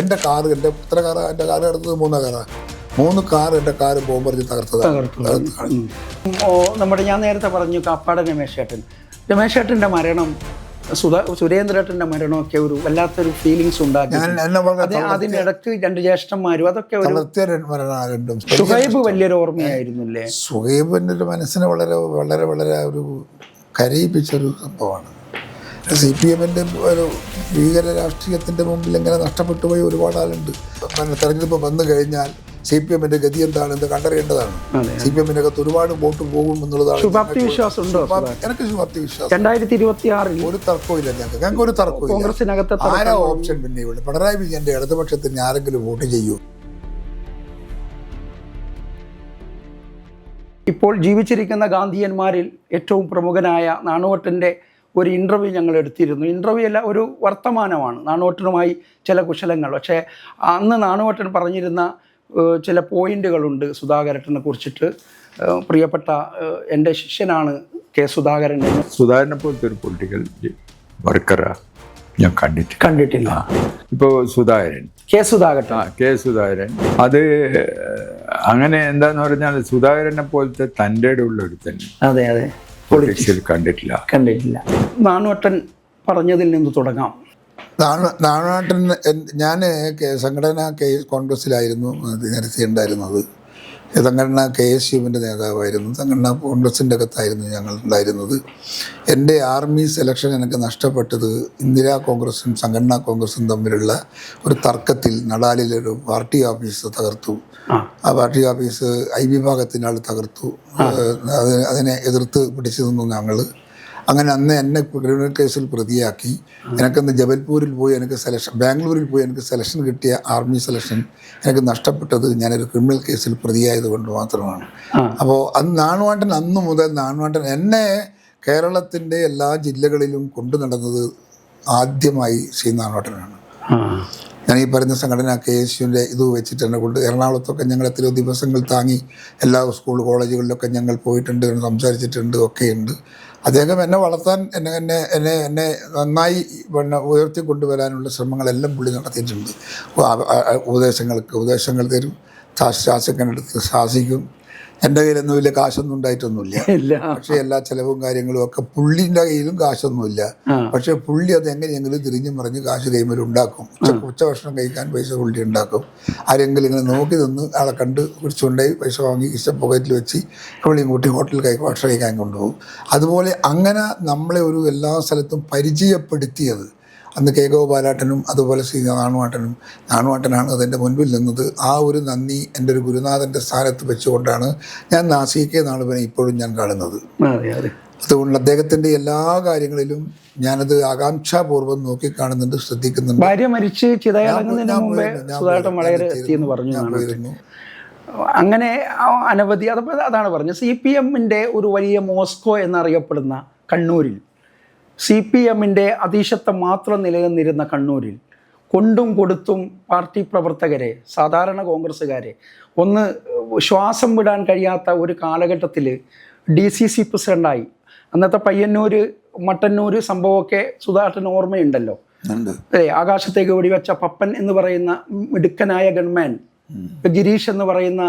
എന്റെ കാറ് എന്റെ ഇത്ര കാറാണ് എന്റെ കാറ് കിടന്നത് മൂന്നാ കാറാണ്. മൂന്ന് കാർ എന്റെ കാറ് പോകുമ്പോൾ തകർത്തതാണ്. നമ്മുടെ ഞാൻ നേരത്തെ പറഞ്ഞു കാപ്പാട് രമേശ് ഏട്ടൻ രമേശ് ചേട്ടന്റെ മരണം സുധാ സുരേന്ദ്രേട്ടന്റെ മരണമൊക്കെ ഒരു വല്ലാത്തൊരു ഫീലിങ്സ് ഉണ്ടാക്കി. ഇടയ്ക്ക് രണ്ട് ജ്യേഷ്ഠന്മാരും അതൊക്കെ സുഹൈബ് വലിയൊരു ഓർമ്മയായിരുന്നില്ലേ? സുഹൈബിന്റെ ഒരു മനസ്സിനെ വളരെ വളരെ വളരെ ഒരു കരയിപ്പിച്ചൊരു സംഭവമാണ്. സി പി എമ്മിന്റെ ഒരു ഭീകര രാഷ്ട്രീയത്തിന്റെ മുമ്പിൽ ഇങ്ങനെ നഷ്ടപ്പെട്ടു പോയി ഒരുപാട് ആളുണ്ട്. തെരഞ്ഞെടുപ്പ് വന്നു കഴിഞ്ഞാൽ സി പി എമ്മിന്റെ ഗതി എന്താണെന്ന് കണ്ടറിയേണ്ടതാണ്. സി പി എമ്മിന്റെ അകത്ത് ഒരുപാട് വോട്ട് പോകും എന്നുള്ളതാണ് എനിക്ക് ശുഭാപ്തി വിശ്വാസം രണ്ടായിരത്തി ഇരുപത്തി ആറിൽ ഒരു തർക്കവും ഇല്ല ഞങ്ങൾക്ക്. ഞങ്ങൾക്ക് ഒരു തർക്കവും ആരാ ഓപ്ഷൻ പിന്നെ ഇവിടെ? പിണറായി വിജയന്റെ ഇടതുപക്ഷത്തിന് ആരെങ്കിലും വോട്ട് ചെയ്യൂ? ഇപ്പോൾ ജീവിച്ചിരിക്കുന്ന ഗാന്ധിയന്മാരിൽ ഏറ്റവും പ്രമുഖനായ നാണുവട്ടന്റെ ഒരു ഇന്റർവ്യൂ ഞങ്ങൾ എടുത്തിരുന്നു. ഇന്റർവ്യൂ അല്ല ഒരു വർത്തമാനമാണ്. നാണോട്ടനുമായി ചില കുശലങ്ങൾ. പക്ഷേ അന്ന് നാണോട്ടൻ പറഞ്ഞിരുന്ന ചില പോയിന്റുകളുണ്ട് സുധാകരട്ടനെ കുറിച്ചിട്ട്. പ്രിയപ്പെട്ട എന്റെ ശിഷ്യനാണ് കെ സുധാകരൻ സുധാകരനെ പോലത്തെ ഒരു പൊളിറ്റിക്കൽ വർക്കറ ഞാൻ കണ്ടിട്ട് കണ്ടിട്ടില്ല. ഇപ്പോൾ സുധാകരൻ. കെ സുധാകരൻ. ആ കെ സുധാകരൻ. അത് അങ്ങനെ എന്താന്ന് പറഞ്ഞാൽ സുധാകരനെ പോലത്തെ തന്റെ ഉള്ള ഒരു തന്നെ അതെ അതെ. പൊളിറ്റിക്സിൽ കണ്ടിട്ടില്ല. കണ്ടിട്ടില്ല. നാണുവട്ടൻ പറഞ്ഞതിൽ നിന്ന് തുടങ്ങാം. നാണുവട്ടൻ ഞാൻ സംഘടന കോൺഗ്രസ്സിലായിരുന്നു നേരത്തെ ഉണ്ടായിരുന്നത്. സംഘടന കെ എസ് യുവിന്റെ നേതാവായിരുന്നു. സംഘടന കോൺഗ്രസിന്റെ അകത്തായിരുന്നു ഞങ്ങൾ ഉണ്ടായിരുന്നത്. എന്റെ ആർമി സെലക്ഷൻ എനിക്ക് നഷ്ടപ്പെട്ടത് ഇന്ദിരാ കോൺഗ്രസും സംഘടനാ കോൺഗ്രസും തമ്മിലുള്ള ഒരു തർക്കത്തിൽ നടാലിലൊരു പാർട്ടി ഓഫീസ് തകർത്തു. ആ. പാർട്ടി ഓഫീസ് ഐ വിഭാഗത്തിന്റെ ആൾ തകർത്തു അത് അതിനെ എതിർത്ത് പിടിച്ചു നിന്നു ഞങ്ങൾ. അങ്ങനെ അന്ന് എന്നെ ക്രിമിനൽ കേസിൽ പ്രതിയാക്കി. എനിക്കന്ന് ജബൽപൂരിൽ പോയി എനിക്ക് സെലക്ഷൻ ബാംഗ്ലൂരിൽ പോയി എനിക്ക് സെലക്ഷൻ കിട്ടിയ ആർമി സെലക്ഷൻ എനിക്ക് നഷ്ടപ്പെട്ടത് ഞാനൊരു ക്രിമിനൽ കേസിൽ പ്രതിയായത് കൊണ്ട് മാത്രമാണ്. അപ്പോൾ അന്ന് നാണുവാണ്ടൻ അന്ന് മുതൽ നാണുവാണ്ടൻ എന്നെ കേരളത്തിന്റെ എല്ലാ ജില്ലകളിലും കൊണ്ടു നടന്നത് ആദ്യമായി ശ്രീ നാണുവാട്ടനാണ്. ഞാൻ ഈ പറയുന്ന സംഘടന കെ എസ് യുവിന്റെ ഇത് വെച്ചിട്ട് എന്നെ കൊണ്ട് എറണാകുളത്തൊക്കെ ഞങ്ങൾ എത്രയോ ദിവസങ്ങൾ താങ്ങി എല്ലാ സ്കൂൾ കോളേജുകളിലൊക്കെ ഞങ്ങൾ പോയിട്ടുണ്ട് സംസാരിച്ചിട്ടുണ്ട് ഒക്കെയുണ്ട്. അദ്ദേഹം എന്നെ വളർത്താൻ എന്നെ എന്നെ എന്നെ എന്നെ നന്നായി പിന്നെ ഉയർത്തി കൊണ്ടുവരാനുള്ള ശ്രമങ്ങളെല്ലാം പുള്ളി നടത്തിയിട്ടുണ്ട്. ഉപദേശങ്ങൾക്ക് ഉപദേശങ്ങൾ തരും. ശാസ്- ശാസിക്കുന്നിടത്ത് ശാസിക്കും. എന്റെ കയ്യിലൊന്നും വലിയ കാശൊന്നും ഉണ്ടായിട്ടൊന്നുമില്ല. പക്ഷെ എല്ലാ ചിലവും കാര്യങ്ങളും ഒക്കെ പുള്ളിന്റെ കയ്യിലും കാശൊന്നുമില്ല. പക്ഷെ പുള്ളി അത് എങ്ങനെയെങ്കിലും തിരിഞ്ഞു മറിഞ്ഞ് കാശ് കൈമേൽ ഉണ്ടാക്കും. ഉച്ച ഉച്ചഭക്ഷണം കഴിക്കാൻ പൈസ പുള്ളി ഉണ്ടാക്കും. ആരെങ്കിലും ഇങ്ങനെ നോക്കി നിന്ന് ആളെ കണ്ട് കുറിച്ചുകൊണ്ടായി പൈസ വാങ്ങി ഇഷ്ട പോക്കറ്റിൽ വെച്ച് പുള്ളിയും കൂട്ടി ഹോട്ടലിൽ കൈ ഭക്ഷണം കഴിക്കാൻ കൊണ്ടുപോകും. അതുപോലെ അങ്ങനെ നമ്മളെ ഒരു എല്ലാ സ്ഥലത്തും പരിചയപ്പെടുത്തിയത് അന്ന് കെ. ഗോപാലാട്ടനും അതുപോലെ ശ്രീ നാണുവാട്ടനും. നാണുവാട്ടനാണ് അതിന്റെ മുൻപിൽ നിന്നത്. ആ ഒരു നന്ദി എന്റെ ഒരു ഗുരുനാഥന്റെ സ്ഥാനത്ത് വെച്ചുകൊണ്ടാണ് ഞാൻ നാസികെ നാളുവിനെ ഇപ്പോഴും ഞാൻ കാണുന്നത്. അതെ അതെ. അതുകൊണ്ട് അദ്ദേഹത്തിന്റെ എല്ലാ കാര്യങ്ങളിലും ഞാനത് ആകാംക്ഷാപൂർവം നോക്കിക്കാണുന്നുണ്ട് ശ്രദ്ധിക്കുന്നുണ്ട്. ഭാര്യ മരിച്ച് പോയിരുന്നു, അങ്ങനെ അനവധി അതപ്പോൾ അതാണ് പറഞ്ഞത്. സി പി എമ്മിന്റെ ഒരു വലിയ മോസ്കോ എന്നറിയപ്പെടുന്ന കണ്ണൂരിൽ സി പി എമ്മിന്റെ അതീശത്വം മാത്രം നിലനിന്നിരുന്ന കണ്ണൂരിൽ കൊണ്ടും കൊടുത്തും പാർട്ടി പ്രവർത്തകരെ സാധാരണ കോൺഗ്രസ്സുകാരെ ഒന്ന് ശ്വാസം വിടാൻ കഴിയാത്ത ഒരു കാലഘട്ടത്തിൽ ഡി സി സി പ്രസിഡന്റായി അന്നത്തെ പയ്യന്നൂർ മട്ടന്നൂർ സംഭവമൊക്കെ സുധാകരൻ ഓർമ്മയുണ്ടല്ലോ? അല്ലേ? ആകാശത്തേക്ക് വെടിവെച്ച പപ്പൻ എന്ന് പറയുന്ന മിടുക്കനായ ഗൺമാൻ ഗിരീഷ് എന്ന് പറയുന്ന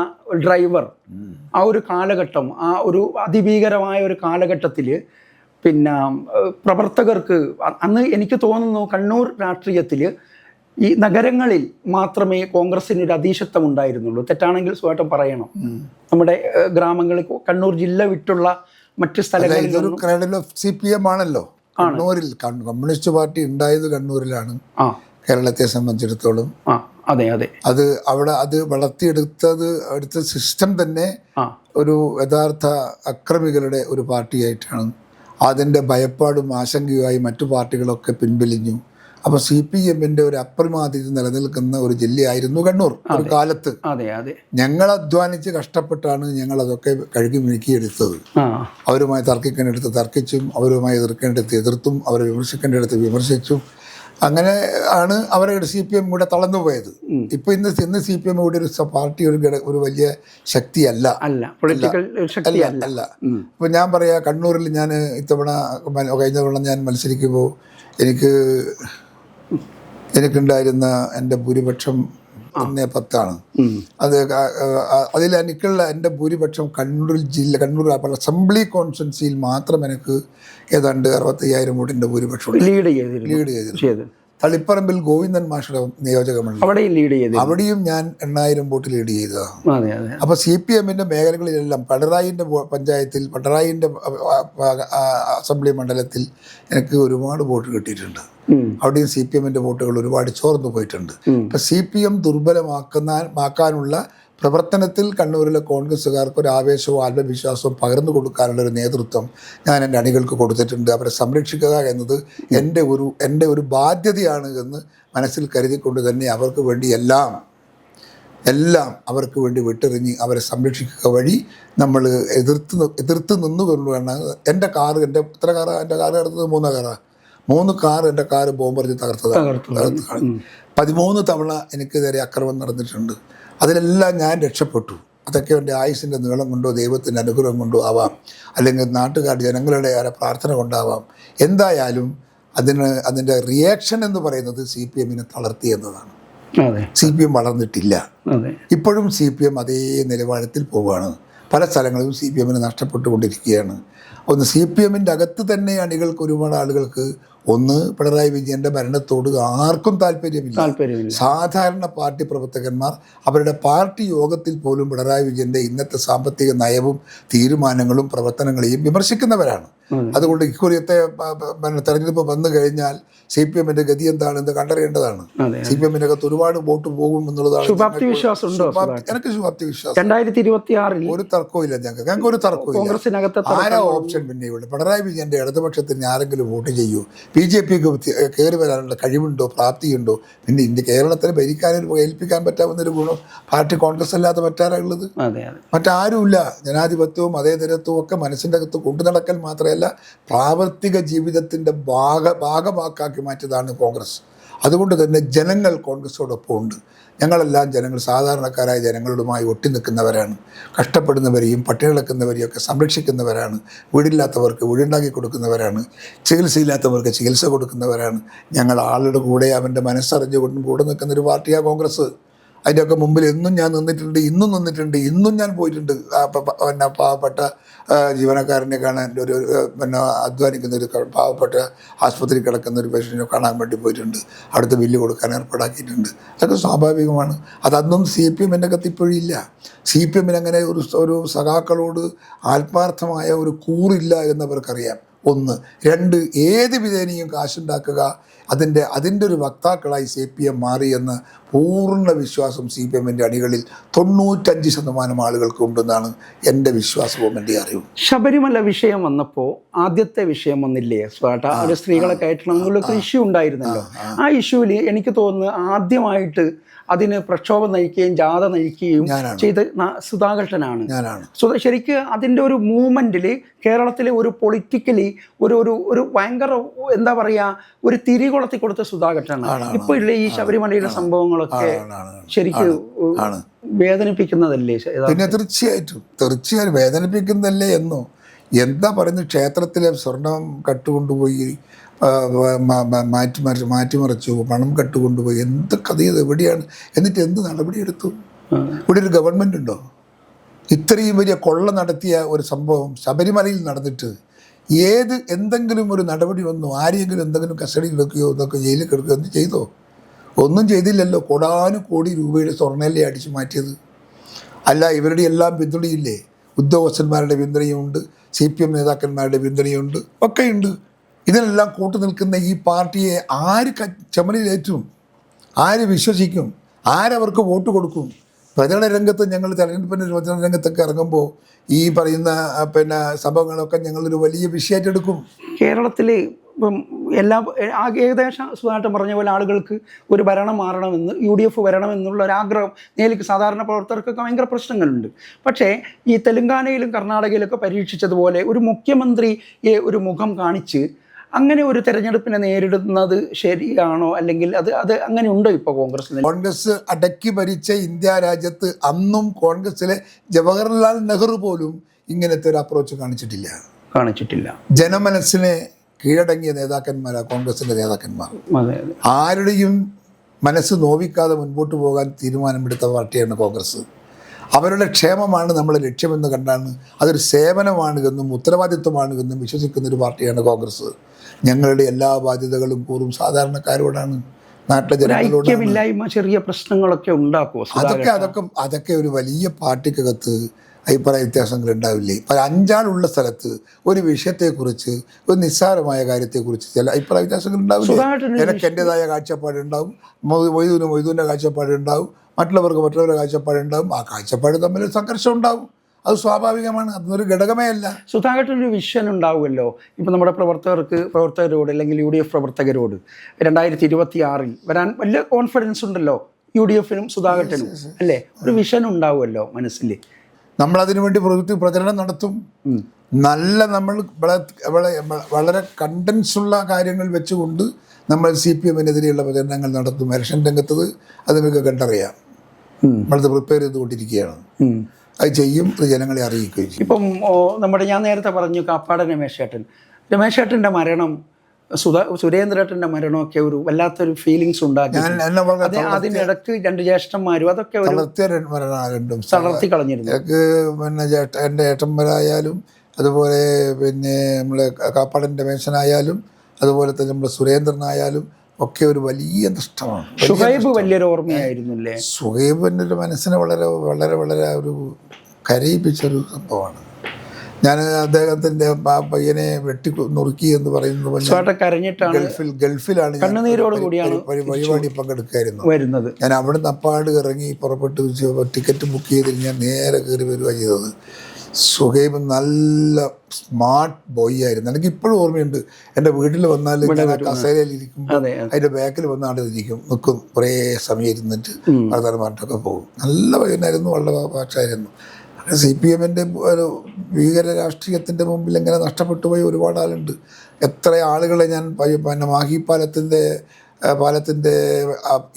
ഡ്രൈവർ. ആ ഒരു കാലഘട്ടം ആ ഒരു അതിഭീകരമായ ഒരു കാലഘട്ടത്തിൽ പിന്നെ പ്രവർത്തകർക്ക് അന്ന് എനിക്ക് തോന്നുന്നു കണ്ണൂർ രാഷ്ട്രീയത്തിൽ ഈ നഗരങ്ങളിൽ മാത്രമേ കോൺഗ്രസിന് ഒരു അതീശത്വം ഉണ്ടായിരുന്നുള്ളൂ. തെറ്റാണെങ്കിൽ സുഖമായിട്ടും പറയണം. നമ്മുടെ ഗ്രാമങ്ങളിൽ കണ്ണൂർ ജില്ല വിട്ടുള്ള മറ്റ് സ്ഥലങ്ങളിൽ സി പി എം ആണല്ലോ. കണ്ണൂരിൽ കമ്മ്യൂണിസ്റ്റ് പാർട്ടി ഉണ്ടായത് കണ്ണൂരിലാണ്. കേരളത്തെ സംബന്ധിച്ചിടത്തോളം. അതെ അതെ. അത് അവിടെ അത് വളർത്തിയെടുത്തത് എടുത്ത സിസ്റ്റം തന്നെ ഒരു യഥാർത്ഥ അക്രമികളുടെ ഒരു പാർട്ടിയായിട്ടാണ്. അതിന്റെ ഭയപ്പാടും ആശങ്കയുമായി മറ്റു പാർട്ടികളൊക്കെ പിൻവലിഞ്ഞു. അപ്പോൾ സി പി എമ്മിന്റെ ഒരു അപ്രമാദിത നിലനിൽക്കുന്ന ഒരു ജില്ലയായിരുന്നു കണ്ണൂർ ഒരു കാലത്ത്. അതെ അതെ. ഞങ്ങൾ അധ്വാനിച്ച് കഷ്ടപ്പെട്ടാണ് ഞങ്ങൾ അതൊക്കെ കഴുകി മിനുക്കിയെടുത്തത് അവരുമായി തർക്കിക്കേണ്ടടുത്ത് തർക്കിച്ചും അവരുമായി എതിർക്കേണ്ടടുത്ത് എതിർത്തും അവരെ വിമർശിക്കേണ്ടടുത്ത് വിമർശിച്ചും അങ്ങനെ ആണ് അവരെ സി പി എം കൂടെ തളർന്നു പോയത്. ഇപ്പൊ ഇന്ന് ഇന്ന് സി പി എം കൂടി ഒരു പാർട്ടി ഒരു ഒരു വലിയ ശക്തിയല്ല. അല്ല അല്ല. ഇപ്പൊ ഞാൻ പറയാ കണ്ണൂരിൽ ഞാൻ ഇത്തവണ കഴിഞ്ഞ തവണ ഞാൻ മത്സരിക്കുമ്പോൾ എനിക്ക് എനിക്കുണ്ടായിരുന്ന എന്റെ ഭൂരിപക്ഷം ഒന്നേ പത്താണ്. അത് അതിൽ എനിക്കുള്ള എന്റെ ഭൂരിപക്ഷം കണ്ണൂർ ജില്ല കണ്ണൂർ അസംബ്ലി കോൺസ്റ്റൻസിയിൽ മാത്രം എനിക്ക് ഏതാണ്ട് അറുപത്തയ്യായിരം വോട്ടിന്റെ ഭൂരിപക്ഷം ലീഡ് ചെയ്തിരുന്നു. ലീഡ് ചെയ്തു ചെയ്ത്. തളിപ്പറമ്പിൽ ഗോവിന്ദൻ മാഷയുടെ നിയോജകമണ്ഡലം. അവിടെയും ലീഡ് ചെയ്തു അവിടെയും ഞാൻ എണ്ണായിരം വോട്ട് ലീഡ് ചെയ്തതാണ് അപ്പോൾ സി പി എമ്മിന്റെ മേഖലകളിലെല്ലാം പിണറായിന്റെ പഞ്ചായത്തിൽ പിണറായിന്റെ അസംബ്ലി മണ്ഡലത്തിൽ എനിക്ക് ഒരുപാട് വോട്ട് കിട്ടിയിട്ടുണ്ട്. അവിടെയും സി പി എമ്മിന്റെ വോട്ടുകൾ ഒരുപാട് ചോർന്നു പോയിട്ടുണ്ട്. ഇപ്പം സി പി എം ദുർബലമാക്കുന്ന മാക്കാനുള്ള പ്രവർത്തനത്തിൽ കണ്ണൂരിലെ കോൺഗ്രസ്സുകാർക്ക് ഒരു ആവേശവും ആത്മവിശ്വാസവും പകർന്നു കൊടുക്കാനുള്ള ഒരു നേതൃത്വം ഞാൻ എന്റെ അണികൾക്ക് കൊടുത്തിട്ടുണ്ട്. അവരെ സംരക്ഷിക്കുക എന്നത് എന്റെ ഒരു എന്റെ ഒരു ബാധ്യതയാണ് എന്ന് മനസ്സിൽ കരുതിക്കൊണ്ട് തന്നെ അവർക്ക് വേണ്ടി എല്ലാം എല്ലാം അവർക്ക് വേണ്ടി വിട്ടെറിഞ്ഞ് അവരെ സംരക്ഷിക്കുക വഴി നമ്മൾ എതിർത്ത് എതിർത്ത് നിന്നുകൊണ്ടാണ്. എന്റെ കാറ് എന്റെ എത്ര കാറാണ് എന്റെ കാറ് കിടന്നത് മൂന്ന് കാറാണ് മൂന്ന് കാർ എന്റെ കാർ ബോംബറിഞ്ഞ് തകർത്തതാണ് തകർത്തതാണ് പതിമൂന്ന് തവണ എനിക്ക് നേരെ അക്രമം നടന്നിട്ടുണ്ട്. അതിലെല്ലാം ഞാൻ രക്ഷപ്പെട്ടു. അതൊക്കെ എന്റെ ആയുസിന്റെ നീളം കൊണ്ടോ ദൈവത്തിന്റെ അനുഗ്രഹം കൊണ്ടോ ആവാം. അല്ലെങ്കിൽ നാട്ടുകാർ ജനങ്ങളുടെ ആ പ്രാർത്ഥന കൊണ്ടാവാം. എന്തായാലും അതിന് അതിന്റെ റിയാക്ഷൻ എന്ന് പറയുന്നത് സി പി എമ്മിനെ തളർത്തി എന്നതാണ്. സി പി എം വളർന്നിട്ടില്ല. ഇപ്പോഴും സി പി എം അതേ നിലവാരത്തിൽ പോവുകയാണ് പല സ്ഥലങ്ങളിലും സി പി എമ്മിന് നഷ്ടപ്പെട്ടുകൊണ്ടിരിക്കുകയാണ്. ഒന്ന് സി പി എമ്മിന്റെ അകത്ത് തന്നെ അണികൾക്ക് ഒരുപാട് ആളുകൾക്ക് ഒന്ന് പിണറായി വിജയന്റെ ഭരണത്തോട് ആർക്കും താല്പര്യമില്ല. സാധാരണ പാർട്ടി പ്രവർത്തകന്മാർ അവരുടെ പാർട്ടി യോഗത്തിൽ പോലും പിണറായി വിജയന്റെ ഇന്നത്തെ സാമ്പത്തിക നയവും തീരുമാനങ്ങളും പ്രവർത്തനങ്ങളെയും വിമർശിക്കുന്നവരാണ്. അതുകൊണ്ട് ഇക്കുറിയത്തെ തെരഞ്ഞെടുപ്പ് വന്നു കഴിഞ്ഞാൽ സി പി എമ്മിന്റെ ഗതി എന്താണെന്ന് കണ്ടറിയേണ്ടതാണ്. സി പി എമ്മിന്റെ അകത്ത് ഒരുപാട് വോട്ട് പോകും എന്നുള്ളതാണ് എനിക്ക് ശുഭാപ്തി വിശ്വാസം. ഒരു തർക്കവും ഇല്ല ഞങ്ങൾക്ക്. ഞങ്ങൾക്ക് ഒരു തർക്കവും ഇല്ല ആരാ ഓപ്ഷൻ പിന്നെ ഇവിടെ പിണറായി വിജയന്റെ ഇടതുപക്ഷത്തിന് ആരെങ്കിലും വോട്ട് ചെയ്യൂ? ബി ജെ പിക്ക് കയറി വരാനുള്ള കഴിവുണ്ടോ? പ്രാപ്തിയുണ്ടോ? പിന്നെ ഇന്ത്യ കേരളത്തിൽ ഭരിക്കാനും ഏൽപ്പിക്കാൻ പറ്റാവുന്ന ഒരു ഗുണം പാർട്ടി കോൺഗ്രസ് അല്ലാതെ പറ്റാറുള്ളത് മറ്റാരുമില്ല. ജനാധിപത്യവും മതേതരത്വവും ഒക്കെ മനസ്സിന്റെ അകത്ത് കൊണ്ടു നടക്കൽ മാത്രമല്ല പ്രാവർത്തിക ജീവിതത്തിന്റെ ഭാഗ ഭാഗമാക്കാക്കി മാറ്റിയതാണ് കോൺഗ്രസ്. അതുകൊണ്ട് തന്നെ ജനങ്ങൾ കോൺഗ്രസോടൊപ്പം ഉണ്ട്. ഞങ്ങളെല്ലാം ജനങ്ങൾ സാധാരണക്കാരായ ജനങ്ങളുമായി ഒട്ടി നിൽക്കുന്നവരാണ്. കഷ്ടപ്പെടുന്നവരെയും പട്ടിണി കിടക്കുന്നവരെയും ഒക്കെ സംരക്ഷിക്കുന്നവരാണ്. വീടില്ലാത്തവർക്ക് വീടുണ്ടാക്കി കൊടുക്കുന്നവരാണ്. ചികിത്സയില്ലാത്തവർക്ക് ചികിത്സ കൊടുക്കുന്നവരാണ്. ഞങ്ങൾ ആളുടെ കൂടെ അവന്റെ മനസ്സറിഞ്ഞുകൊണ്ടും കൂടെ നിൽക്കുന്നൊരു പാർട്ടിയാണ് കോൺഗ്രസ്. അതിന്റെയൊക്കെ മുമ്പിൽ എന്നും ഞാൻ നിന്നിട്ടുണ്ട് ഇന്നും നിന്നിട്ടുണ്ട് ഇന്നും ഞാൻ പോയിട്ടുണ്ട്. പിന്നെ പാവപ്പെട്ട ജീവനക്കാരനെ കാണാൻ ഒരു പിന്നെ അധ്വാനിക്കുന്ന ഒരു പാവപ്പെട്ട ആശുപത്രി കിടക്കുന്ന ഒരു പേഷ്യന്റിനെ കാണാൻ വേണ്ടി പോയിട്ടുണ്ട്. അടുത്ത് ബില്ല് കൊടുക്കാൻ ഏർപ്പാടാക്കിയിട്ടുണ്ട്. അതൊക്കെ സ്വാഭാവികമാണ്. അതന്നും സി പി എമ്മിന്റെ അകത്ത് ഇപ്പോഴില്ല. സി പി എമ്മിന് അങ്ങനെ ഒരു ഒരു സഖാക്കളോട് ആത്മാർത്ഥമായ ഒരു കൂറില്ല എന്നവർക്കറിയാം. ഒന്ന്. രണ്ട് ഏത് വിധേനയും കാശുണ്ടാക്കുക. അതിന്റെ അതിന്റെ ഒരു വക്താക്കളായി സി പി എം മാറി എന്ന് പൂർണ വിശ്വാസം സി പി എമ്മിന്റെ അണികളിൽ തൊണ്ണൂറ്റഞ്ച് ശതമാനം ആളുകൾക്ക് ഉണ്ടെന്നാണ് എന്റെ വിശ്വാസവും എന്റെ അറിവും. ശബരിമല വിഷയം വന്നപ്പോൾ ആദ്യത്തെ വിഷയം വന്നില്ലേ സ്വാട്ട ഒരു സ്ത്രീകളെ കയറ്റണം ഇഷ്യൂ ഉണ്ടായിരുന്നല്ലോ. ആ ഇഷ്യൂവിൽ എനിക്ക് തോന്നുന്നു ആദ്യമായിട്ട് അതിന് പ്രക്ഷോഭം നയിക്കുകയും ജാഥ നയിക്കുകയും ചെയ്ത സുധാകൃഷ്ണനാണ്. ശരിക്കും അതിന്റെ ഒരു മൂവ്മെന്റിൽ കേരളത്തിലെ ഒരു പൊളിറ്റിക്കലി ഒരു ഒരു ഒരു ഭയങ്കര എന്താ പറയുക ഒരു തിരികൊളത്തി കൊടുത്ത സുധാകൃഷ്ണനാണ്. ഇപ്പോൾ ഇല്ലേ ഈ ശബരിമലയുടെ സംഭവങ്ങളൊക്കെ. ശരിക്ക് വേദനിപ്പിക്കുന്നതല്ലേ പിന്നെ തീർച്ചയായിട്ടും തീർച്ചയായും വേദനിപ്പിക്കുന്നതല്ലേ എന്നോ. എന്താ പറയുന്നത് ക്ഷേത്രത്തിലെ സ്വർണം കട്ടുകൊണ്ടുപോയി ആ, മറിച്ച് മാറ്റി മാറ്റിമറിച്ച് പണം കെട്ടുകൊണ്ടുപോയി. എന്ത് കഥ ഇത്? എവിടെയാണ്? എന്നിട്ട് എന്ത് നടപടിയെടുത്തു ഇവിടെ ഒരു ഗവൺമെന്റ് ഉണ്ടോ? ഇത്രയും വലിയ കൊള്ള നടത്തിയ ഒരു സംഭവം ശബരിമലയിൽ നടന്നിട്ട് ഏത് എന്തെങ്കിലും ഒരു നടപടി വന്നു? ആരെങ്കിലും എന്തെങ്കിലും കസ്റ്റഡിയിൽ എടുക്കുകയോ ഇതൊക്കെ ജയിലിൽ കിടക്കുകയോ എന്ത് ചെയ്തോ? ഒന്നും ചെയ്തില്ലല്ലോ. കോടാനുകോടി രൂപയുടെ സ്വർണല്ലേ അടിച്ചു മാറ്റിയത്? അല്ല ഇവരുടെ എല്ലാം പിന്തുണയില്ലേ? ഉദ്യോഗസ്ഥന്മാരുടെ പിന്തുണയുണ്ട് സി പി എം നേതാക്കന്മാരുടെ പിന്തുണയുണ്ട് ഒക്കെയുണ്ട്. ഇതിനെല്ലാം കൂട്ടു നിൽക്കുന്ന ഈ പാർട്ടിയെ ആര് ചുമലിലേറ്റും ആര് വിശ്വസിക്കും? ആരവർക്ക് വോട്ട് കൊടുക്കും? പ്രചരണ രംഗത്ത് ഞങ്ങൾ തെരഞ്ഞെടുപ്പിന്റെ പ്രചരണ രംഗത്തൊക്കെ ഇറങ്ങുമ്പോൾ ഈ പറയുന്ന പിന്നെ സംഭവങ്ങളൊക്കെ ഞങ്ങളൊരു വലിയ വിഷയമായിട്ടെടുക്കും. കേരളത്തിൽ ഇപ്പം എല്ലാ ഏകദേശം സുധാകരൻ പറഞ്ഞ പോലെ ആളുകൾക്ക് ഒരു ഭരണം മാറണമെന്ന് യു ഡി എഫ് വരണമെന്നുള്ള ഒരു ആഗ്രഹം നേരിക്ക് സാധാരണ പ്രവർത്തകർക്കൊക്കെ ഭയങ്കര പ്രശ്നങ്ങളുണ്ട്. പക്ഷേ ഈ തെലുങ്കാനയിലും കർണാടകയിലൊക്കെ പരീക്ഷിച്ചതുപോലെ ഒരു മുഖ്യമന്ത്രിയെ ഒരു മുഖം കാണിച്ച് അങ്ങനെ ഒരു തെരഞ്ഞെടുപ്പിനെ നേരിടുന്നത് ശരിയാണോ? അല്ലെങ്കിൽ അത് അത് അങ്ങനെ ഉണ്ടോ ഇപ്പോൾ കോൺഗ്രസ് കോൺഗ്രസ് അടക്കി ഭരിച്ച ഇന്ത്യ രാജ്യത്ത് അന്നും കോൺഗ്രസിലെ ജവഹർലാൽ നെഹ്റു പോലും ഇങ്ങനത്തെ ഒരു അപ്രോച്ച് കാണിച്ചിട്ടില്ല. കാണിച്ചിട്ടില്ല. ജനമനസ്സിനെ കീഴടങ്ങിയ നേതാക്കന്മാരാണ് കോൺഗ്രസിന്റെ നേതാക്കന്മാർ. ആരുടെയും മനസ്സ് നോവിക്കാതെ മുൻപോട്ട് പോകാൻ തീരുമാനമെടുത്ത പാർട്ടിയാണ് കോൺഗ്രസ്. അവരുടെ ക്ഷേമമാണ് നമ്മുടെ ലക്ഷ്യമെന്ന് കണ്ടാണ് അതൊരു സേവനമാണ് എന്നും ഉത്തരവാദിത്വമാണ് എന്നും വിശ്വസിക്കുന്ന ഒരു പാർട്ടിയാണ് കോൺഗ്രസ്. ഞങ്ങളുടെ എല്ലാ ബാധ്യതകളും കൂറും സാധാരണക്കാരോടാണ്. നാട്ടിലെ ചെറിയ പ്രശ്നങ്ങളൊക്കെ ഉണ്ടാക്കുമോ അതൊക്കെ അതൊക്കെ അതൊക്കെ ഒരു വലിയ പാർട്ടിക്കകത്ത് അഭിപ്രായ വ്യത്യാസങ്ങൾ ഉണ്ടാവില്ലേ? ഇപ്പം അഞ്ചാളുള്ള സ്ഥലത്ത് ഒരു വിഷയത്തെക്കുറിച്ച് ഒരു നിസ്സാരമായ കാര്യത്തെക്കുറിച്ച് ചില അഭിപ്രായ വ്യത്യാസങ്ങൾ ഉണ്ടാവില്ലേ? എനിക്ക് എന്റെതായ കാഴ്ചപ്പാടുണ്ടാവും. മൊയ്തൂന് മൊയ്തൂന്റെ കാഴ്ചപ്പാടുണ്ടാവും. മറ്റുള്ളവർക്ക് മറ്റുള്ളവരുടെ കാഴ്ചപ്പാടുണ്ടാവും. ആ കാഴ്ചപ്പാട് തമ്മിൽ സംഘർഷം ഉണ്ടാവും അത് സ്വാഭാവികമാണ് അതൊരു ഘടകമേ അല്ല. സുധാകരനൊരു വിഷൻ ഉണ്ടാവുമല്ലോ. ഇപ്പം നമ്മുടെ പ്രവർത്തകർക്ക് പ്രവർത്തകരോട് അല്ലെങ്കിൽ യു ഡി എഫ് പ്രവർത്തകരോട് രണ്ടായിരത്തി ഇരുപത്തി ആറിൽ വരാൻ വലിയ കോൺഫിഡൻസ് ഉണ്ടല്ലോ യു ഡി എഫിനും സുധാകരനും അല്ലേ? ഒരു വിഷൻ ഉണ്ടാവുമല്ലോ മനസ്സിൽ. നമ്മൾ അതിനു വേണ്ടി പ്രവൃത്തി പ്രചരണം നടത്തും. നല്ല നമ്മൾ വള- വള- വളരെ കണ്ടൻസ് ഉള്ള കാര്യങ്ങൾ വെച്ചുകൊണ്ട് നമ്മൾ സി പി എമ്മിനെതിരെയുള്ള പ്രചരണങ്ങൾ നടത്തും. ഇലക്ഷൻ രംഗത്തത് അത് നമുക്ക് കണ്ടറിയാം. നമ്മളത് പ്രിപ്പയർ ചെയ്തുകൊണ്ടിരിക്കുകയാണ്. അത് ചെയ്യും അത് ജനങ്ങളെ അറിയിക്കുകയും ചെയ്യും. ഇപ്പം നമ്മുടെ ഞാൻ നേരത്തെ പറഞ്ഞു കാപ്പാടൻ രമേശേട്ടൻ രമേശേട്ടന്റെ മരണം സുധാ സുരേന്ദ്രേട്ടന്റെ മരണമൊക്കെ ഒരു വല്ലാത്തൊരു ഫീലിങ്സ് ഉണ്ടാക്കി. അതിനിടയ്ക്ക് രണ്ട് ജ്യേഷ്ഠന്മാരും അതൊക്കെ രണ്ടും തളർത്തി കളഞ്ഞിരുന്നു. എനിക്ക് പിന്നെ ചേട്ട എന്റെ ഏട്ടന്മാരായാലും അതുപോലെ പിന്നെ നമ്മളെ കാപ്പാടൻ രമേശനായാലും അതുപോലെ തന്നെ നമ്മുടെ സുരേന്ദ്രനായാലും ഒക്കെ ഒരു വലിയ നഷ്ടമാണ്. ഷുഹൈബ് വലിയൊരു ഓർമ്മയായിരുന്നില്ലേ? സുഹൈബിന്റെ ഒരു മനസ്സിനെ വളരെ വളരെ വളരെ ഒരു കരയിപ്പിച്ചൊരു സംഭവമാണ്. ഞാൻ അദ്ദേഹത്തിന്റെ ആ പയ്യനെ വെട്ടി നുറുക്കി എന്ന് പറയുന്നത് ഗൾഫിൽ ഗൾഫിലാണ് പരിപാടി പങ്കെടുക്കായിരുന്നു. വരുന്നത്. ഞാൻ അവിടുന്ന് അപ്പാട് ഇറങ്ങി പുറപ്പെട്ട് ടിക്കറ്റ് ബുക്ക് ചെയ്തിട്ട് ഞാൻ നേരെ കയറി വരിക ചെയ്തത്. സുഹൈബ് നല്ല സ്മാർട്ട് ബോയ് ആയിരുന്നു. എനിക്ക് ഇപ്പോഴും ഓർമ്മയുണ്ട്. എന്റെ വീട്ടിൽ വന്നാൽ ഞാൻ കസേരയിൽ ഇരിക്കും അതെ അതിന്റെ ബാക്കിൽ വന്നാൽ ഇരിക്കും. നിൽക്കും. കുറേ സമയം ഇരുന്നിട്ട് വർത്തമാനം പറഞ്ഞിട്ടൊക്കെ പോകും. നല്ല പയ്യനായിരുന്നു. വളരെ ഭാഷയായിരുന്നു സി പി എമ്മിന്റെ ഒരു ഭീകര രാഷ്ട്രീയത്തിന്റെ മുമ്പിൽ എങ്ങനെ നഷ്ടപ്പെട്ടു പോയി ഒരുപാട് ആളുണ്ട്. എത്ര ആളുകളെ ഞാൻ പിന്നെ മാഹി പാലത്തിന്റെ ആ, പാലത്തിന്റെ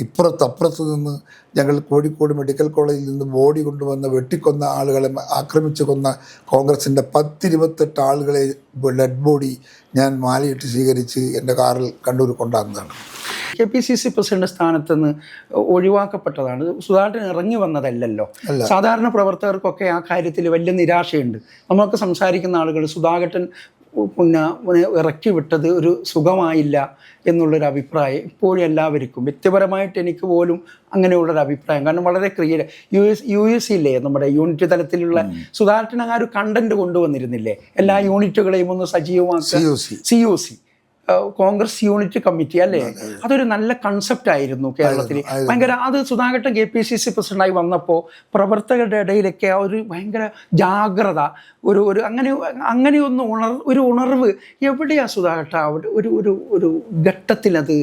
ഇപ്പുറത്ത് അപ്പുറത്ത് നിന്ന് ഞങ്ങൾ കോഴിക്കോട് മെഡിക്കൽ കോളേജിൽ നിന്ന് ബോഡി കൊണ്ടുവന്ന് വെട്ടിക്കൊന്ന ആളുകളെ ആക്രമിച്ചു കൊന്ന കോൺഗ്രസിന്റെ പത്തിരുപത്തെട്ട് ആളുകളെ ഡെഡ് ബോഡി ഞാൻ മാലയിട്ട് സ്വീകരിച്ച് എന്റെ കാറിൽ Kannur കൊണ്ടാകുന്നതാണ് K P C C president സ്ഥാനത്ത് നിന്ന് ഒഴിവാക്കപ്പെട്ടതാണ്. സുധാകരൻ ഇറങ്ങി വന്നതല്ലല്ലോ. സാധാരണ പ്രവർത്തകർക്കൊക്കെ ആ കാര്യത്തിൽ വലിയ നിരാശയുണ്ട്. നമ്മളൊക്കെ സംസാരിക്കുന്ന ആളുകൾ സുധാകരൻ പിന്നെ ഇറക്കി വിട്ടത് ഒരു സുഖമായില്ല എന്നുള്ളൊരു അഭിപ്രായം ഇപ്പോഴും എല്ലാവർക്കും. വ്യക്തിപരമായിട്ട് എനിക്ക് പോലും അങ്ങനെയുള്ളൊരു അഭിപ്രായം. കാരണം വളരെ ക്രിയ യു എസ് യു എസ് ഇല്ലേ നമ്മുടെ യൂണിറ്റ് തലത്തിലുള്ള സുധാകരൻ ആ ഒരു കണ്ടന്റ് കൊണ്ടുവന്നിരുന്നില്ലേ? എല്ലാ യൂണിറ്റുകളെയും ഒന്ന് സജീവമാക്കുക. C O C Congress unit committee അല്ലേ? അതൊരു നല്ല കൺസെപ്റ്റ് ആയിരുന്നു കേരളത്തിൽ ഭയങ്കര അത് Sudhakaran K P C C പ്രസിഡന്റായി വന്നപ്പോൾ പ്രവർത്തകരുടെ ഇടയിലൊക്കെ ഒരു ഭയങ്കര ജാഗ്രത ഒരു ഒരു അങ്ങനെ അങ്ങനെയൊന്ന് ഉണർ ഒരു ഉണർവ് എവിടെയാ സുധാകട്ട അവിടെ ഒരു ഒരു ഒരു ഘട്ടത്തിലത്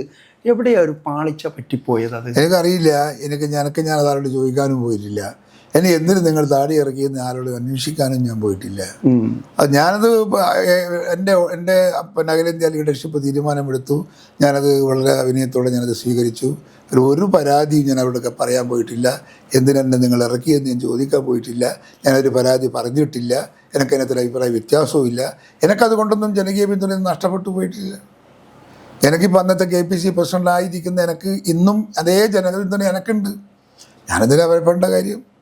എവിടെയാ ഒരു പാളിച്ച പറ്റിപ്പോയത് അത്? എനിക്കറിയില്ല. എനിക്ക് ഞാനൊക്കെ ഞാൻ അതാരോട് ചോദിക്കാനും പോയിട്ടില്ല. എന്നെ എന്തിനു നിങ്ങൾ താടി ഇറക്കിയെന്ന് ആരോട് അന്വേഷിക്കാനും ഞാൻ പോയിട്ടില്ല. അത് ഞാനത് എന്റെ എന്റെ പിന്നെ അഖിലേന്ത്യാ ലീഡർഷിപ്പ് തീരുമാനമെടുത്തു. ഞാനത് വളരെ അഭിനയത്തോടെ ഞാനത് സ്വീകരിച്ചു. ഒരു ഒരു പരാതിയും ഞാൻ അവിടെയൊക്കെ പറയാൻ പോയിട്ടില്ല. എന്തിനെന്നെ നിങ്ങൾ ഇറക്കിയെന്ന് ഞാൻ ചോദിക്കാൻ പോയിട്ടില്ല. ഞാനൊരു പരാതി പറഞ്ഞിട്ടില്ല. എനിക്കതിനകത്തൊരു അഭിപ്രായ വ്യത്യാസവും ഇല്ല. എനിക്കതുകൊണ്ടൊന്നും ജനകീയ പിന്തുണ നഷ്ടപ്പെട്ടു പോയിട്ടില്ല. എനിക്കിപ്പോൾ അന്നത്തെ കെ പി സി പ്രസിഡന്റായിരിക്കുന്ന എനിക്ക് ഇന്നും അതേ ജനപിന്തുണ എനിക്കുണ്ട്. ഞാനെന്തിനാണ് ഭയപ്പെടേണ്ട കാര്യം.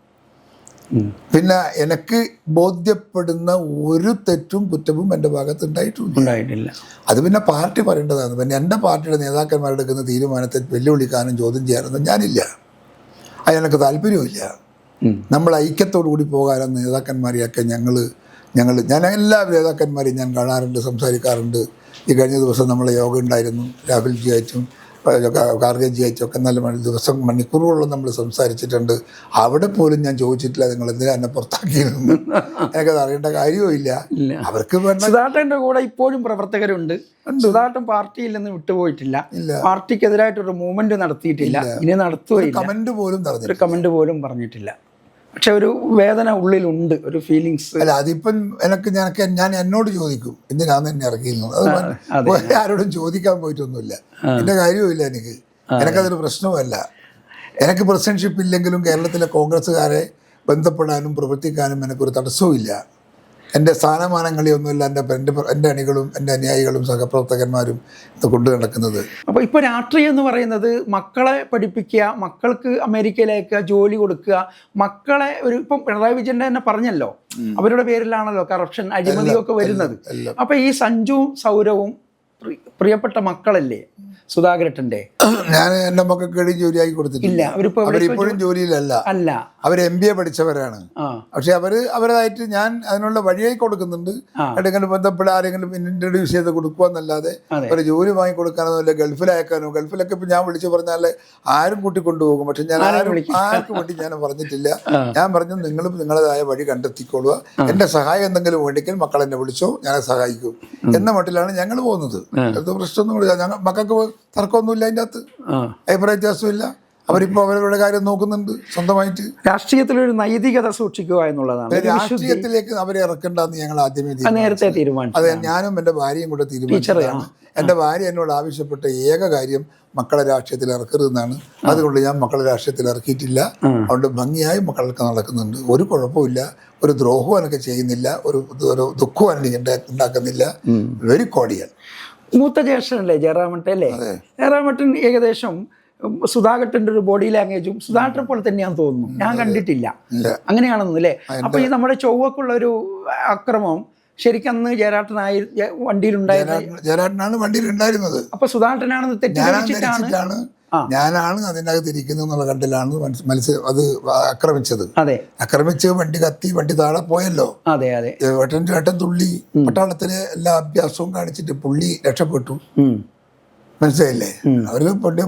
പിന്നെ എനിക്ക് ബോധ്യപ്പെടുന്ന ഒരു തെറ്റും കുറ്റവും എന്റെ ഭാഗത്ത് ഉണ്ടായിട്ടില്ല. അത് പിന്നെ പാർട്ടി പറയേണ്ടതാണ്. പിന്നെ എന്റെ പാർട്ടിയുടെ നേതാക്കന്മാരെടുക്കുന്ന തീരുമാനത്തെ വെല്ലുവിളിക്കാനും ചോദ്യം ചെയ്യാനൊന്നും ഞാനില്ല. അത് എനിക്ക് താല്പര്യവുമില്ല. നമ്മൾ ഐക്യത്തോടു കൂടി പോകാനും നേതാക്കന്മാരെയൊക്കെ ഞങ്ങൾ ഞങ്ങൾ ഞാൻ എല്ലാ നേതാക്കന്മാരെയും ഞാൻ കാണാറുണ്ട് സംസാരിക്കാറുണ്ട്. ഈ കഴിഞ്ഞ ദിവസം നമ്മളെ യോഗ ഉണ്ടായിരുന്നു രാഹുൽ ജി ആയിട്ടും കാർഗെ ജി ആയിട്ടും ഒക്കെ നല്ല മണി ദിവസം മണിക്കൂറുകളോളം നമ്മൾ സംസാരിച്ചിട്ടുണ്ട്. അവിടെ പോലും ഞാൻ ചോദിച്ചിട്ടില്ല നിങ്ങൾ എന്തിനാ എന്നെ പുറത്താക്കിയിരുന്നു എനിക്കത് അറിയേണ്ട കാര്യവും ഇല്ല. ഇല്ല. അവർക്ക് സുധാകരന്റെ കൂടെ ഇപ്പോഴും പ്രവർത്തകരുണ്ട്. സുധാട്ടൻ പാർട്ടിയിൽ നിന്ന് വിട്ടുപോയിട്ടില്ല. പാർട്ടിക്കെതിരായിട്ടൊരു മൂവ്മെന്റ് നടത്തിയിട്ടില്ല. ഇനി നടത്തുകയില്ല. കമന്റ് പോലും കമന്റ് പോലും പറഞ്ഞിട്ടില്ല. പക്ഷെ ഒരു വേദന ഉള്ളിലുണ്ട് ഒരു ഫീലിങ്സ് അല്ല അതിപ്പം എനിക്ക് ഞാനൊക്കെ ഞാൻ എന്നോട് ചോദിക്കും എന്തിനാന്ന് എന്നെ ഇറക്കിയിരുന്നത്? അത്. വേറെ ആരോടും ചോദിക്കാൻ പോയിട്ടൊന്നുമില്ല. എന്റെ കാര്യവുമില്ല എനിക്ക്. എനിക്കതൊരു പ്രശ്നവുമല്ല. എനിക്ക് പ്രസിഡൻഷിപ്പ് ഇല്ലെങ്കിലും കേരളത്തിലെ കോൺഗ്രസ്സുകാരെ ബന്ധപ്പെടാനും പ്രവർത്തിക്കാനും എനിക്കൊരു തടസ്സവുമില്ല. എന്റെ സ്ഥാനമാനങ്ങളിയൊന്നുമില്ല എന്റെ എന്റെ എന്റെ അണികളും എന്റെ അനുയായികളും സഹപ്രവർത്തകന്മാരും ഇത് കൊണ്ടു നടക്കുന്നത്. അപ്പോൾ ഇപ്പോൾ രാഷ്ട്രീയം എന്ന് പറയുന്നത് മക്കളെ പഠിപ്പിക്കുക മക്കൾക്ക് അമേരിക്കയിലേക്ക് ജോലി കൊടുക്കുക മക്കളെ ഒരു ഇപ്പം പിണറായി വിജയന്റെ തന്നെ പറഞ്ഞല്ലോ അവരുടെ പേരിലാണല്ലോ കറപ്ഷൻ അഴിമതിയൊക്കെ വരുന്നത്. അപ്പോൾ ഈ സഞ്ജുവും സൗരവും പ്രിയപ്പെട്ട മക്കളല്ലേ? സുധാകരട്ടന്റെ. ഞാൻ എന്റെ മക്കൾക്ക് ജോലിയായി ജോലിയാക്കി കൊടുത്തിട്ടില്ല. ഇല്ല അവരിപ്പോൾ അവരിപ്പോഴും ജോലിയിലല്ല. അല്ല. അവർ എം ബി എ പഠിച്ചവരാണ്. പക്ഷെ അവർ അവരായിട്ട് ഞാൻ അതിനുള്ള വഴിയായി കൊടുക്കുന്നുണ്ട്. എവിടെയെങ്കിലും ബന്ധപ്പെട്ട ആരെങ്കിലും ഇൻട്രൊഡ്യൂസ് ചെയ്ത് കൊടുക്കുക എന്നല്ലാതെ അതെ. ഒരു ജോലി വാങ്ങി കൊടുക്കാനോ അല്ല ഗൾഫിൽ ഗൾഫിലൊക്കെ ഇപ്പൊ ഞാൻ വിളിച്ചു പറഞ്ഞാൽ ആരും കൂട്ടി കൊണ്ടുപോകും പക്ഷെ ഞാൻ ആരും ആർക്കും വേണ്ടി ഞാൻ പറഞ്ഞിട്ടില്ല. ഞാൻ പറഞ്ഞു നിങ്ങളും നിങ്ങളതായ വഴി കണ്ടെത്തിക്കൊള്ളുക എന്റെ സഹായം എന്തെങ്കിലും വേണ്ടിക്കൽ മക്കൾ എന്നെ വിളിച്ചോ ഞാൻ സഹായിക്കും. എന്ന മട്ടിലാണ് ഞങ്ങൾ പോകുന്നത്. പ്രശ്നമൊന്നും ഞങ്ങൾ മക്കൾക്ക് തർക്കമൊന്നുമില്ല അതിന്റെ അകത്ത്. അഭിപ്രായ വ്യത്യാസമില്ല അവരിപ്പോൾ അവരവരുടെ കാര്യം നോക്കുന്നുണ്ട് സ്വന്തമായിട്ട്. രാഷ്ട്രീയത്തിലൊരു നൈതികത സൂക്ഷിക്കുക എന്നുള്ളതാണ്. രാഷ്ട്രീയത്തിലേക്ക് അവരെ ഇറക്കണ്ടെന്ന് ഞങ്ങൾ ആദ്യമേ. നേരത്തെ തീരുമാനിച്ചു അതെ ഞാനും എന്റെ ഭാര്യയും കൂടെ തീരുമാനിച്ചതാണ്. എന്റെ ഭാര്യ എന്നോട് ആവശ്യപ്പെട്ട ഏക കാര്യം മക്കളെ രാഷ്ട്രീയത്തിൽ ഇറക്കരുതെന്നാണ്. അതുകൊണ്ട് ഞാൻ മക്കളെ രാഷ്ട്രീയത്തിൽ ഇറക്കിയിട്ടില്ല. അതുകൊണ്ട് ഭംഗിയായി മക്കൾക്ക് നടക്കുന്നുണ്ട്. ഒരു കുഴപ്പമില്ല. ഒരു ദ്രോഹവും എനിക്ക് ചെയ്യുന്നില്ല. ഒരു ഒരു ദുഃഖവും എനിക്ക് ഉണ്ടാക്കുന്നില്ല വെരി കോടിയൽ മൂത്ത ജ്യേഷ്ഠനല്ലേ ജയറാമട്ടൻ അല്ലേ? ജയറാമട്ടൻ ഏകദേശം സുധാകട്ടന്റെ ഒരു ബോഡി ലാംഗ്വേജും സുധാകട്ടനെ പോലെ തന്നെയാന്ന് തോന്നുന്നു. ഞാൻ കണ്ടിട്ടില്ല. അങ്ങനെയാണെന്നു അല്ലേ? അപ്പൊ ഈ നമ്മുടെ ചൊവ്വക്കുള്ള ഒരു അക്രമം ശരിക്കും അന്ന് ജയരാട്ടനായി വണ്ടിയിലുണ്ടായിരുന്നു ജയരാട്ടനാണ് വണ്ടിയിൽ ഉണ്ടായിരുന്നത് അപ്പൊ സുധാകട്ടനാണെന്ന് തെറ്റിദ്ധരിച്ചിട്ടാണ്. ഞാനാണ് അതിനകത്ത് ഇരിക്കുന്നത് എന്നുള്ള കണ്ടിലാണ് മനസ്സ് അത് ആക്രമിച്ചത്. ആക്രമിച്ച് വണ്ടി കത്തി വണ്ടി താഴെ പോയല്ലോ. ഏട്ടൻ ചേട്ടൻ തുള്ളി. പട്ടാളത്തിലെ എല്ലാ അഭ്യാസവും കാണിച്ചിട്ട് പുള്ളി രക്ഷപ്പെട്ടു. മനസ്സിലായില്ലേ? അവർ